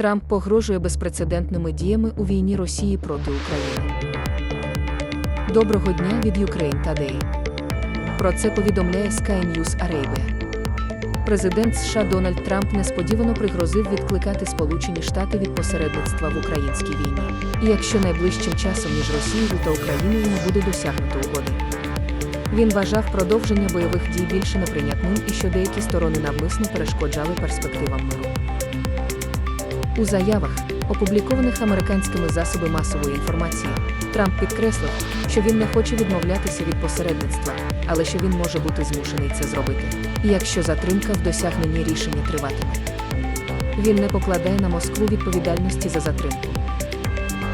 Трамп погрожує безпрецедентними діями у війні Росії проти України. Доброго дня від Ukraine Today. Про це повідомляє Sky News Arabia. Президент США Дональд Трамп несподівано пригрозив відкликати Сполучені Штати від посередництва в українській війні. І якщо найближчим часом між Росією та Україною не буде досягнуто угоди. Він вважав продовження бойових дій більше неприйнятним і що деякі сторони навмисно перешкоджали перспективам миру. У заявах, опублікованих американськими засобами масової інформації, Трамп підкреслив, що він не хоче відмовлятися від посередництва, але що він може бути змушений це зробити, якщо затримка в досягненні рішення триватиме. Він не покладає на Москву відповідальності за затримку.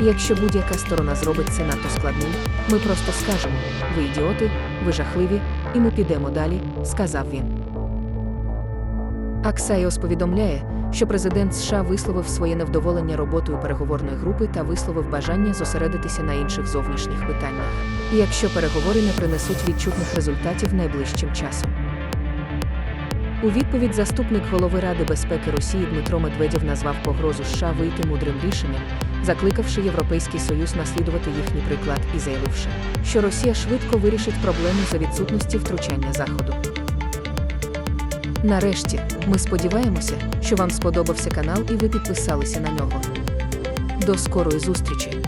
Якщо будь-яка сторона зробить це надто складним, ми просто скажемо: ви ідіоти, ви жахливі, і ми підемо далі, сказав він. Аксайос повідомляє, що президент США висловив своє невдоволення роботою переговорної групи та висловив бажання зосередитися на інших зовнішніх питаннях, якщо переговори не принесуть відчутних результатів найближчим часом. У відповідь заступник голови Ради безпеки Росії Дмитро Медведєв назвав погрозу США вийти мудрим рішенням, закликавши Європейський Союз наслідувати їхній приклад і заявивши, що Росія швидко вирішить проблему за відсутності втручання Заходу. Нарешті, ми сподіваємося, що вам сподобався канал і ви підписалися на нього. До скорої зустрічі!